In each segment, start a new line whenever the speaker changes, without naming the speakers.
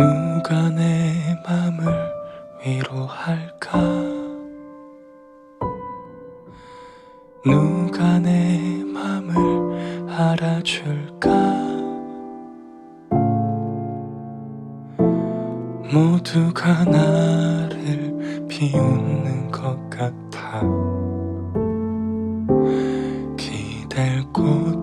누가 내 맘을 위로할까? 누가 내 맘을 알아줄까? 모두가 나를 비웃는 것 같아. 기댈 곳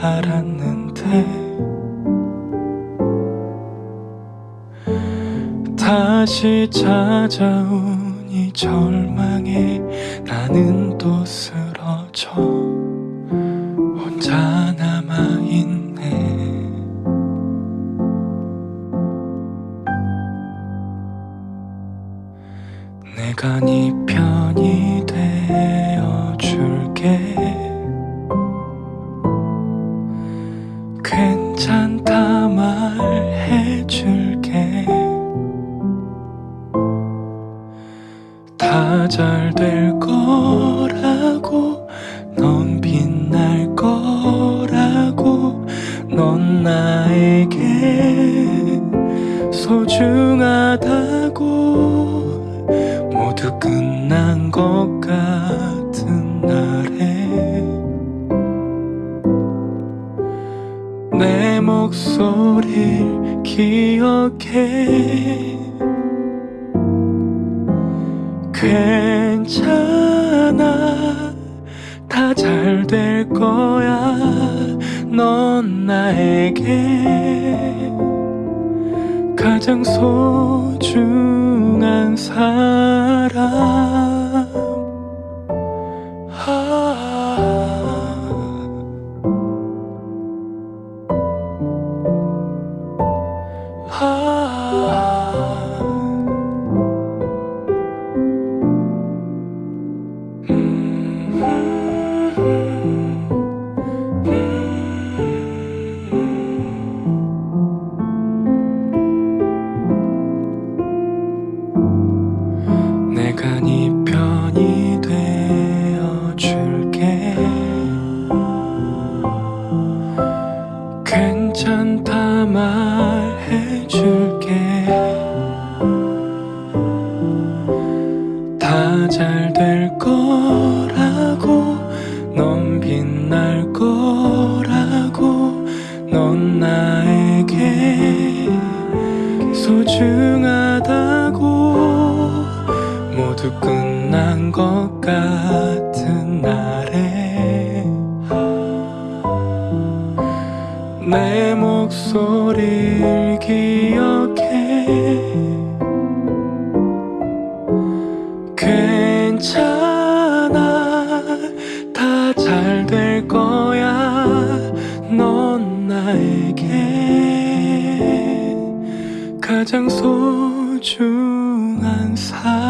알았는데 다시 찾아온 이 절망에 나는 또 쓰러져 혼자 남아있네. 내가 네 편이 소중하다고 모두 끝난 것 같은 날에 내 목소리를 기억해. 괜찮아. 다 잘 될 거야. 넌 나에게 가장 소중한 사람 줄게. 다 잘 될 거라고 넌 빛날 거라고 넌 나에게 소중하다고. 모두 끝난 것 같은 날에 목소리를 기억해. 괜찮아. 다 잘 될 거야. 넌 나에게 가장 소중한 사람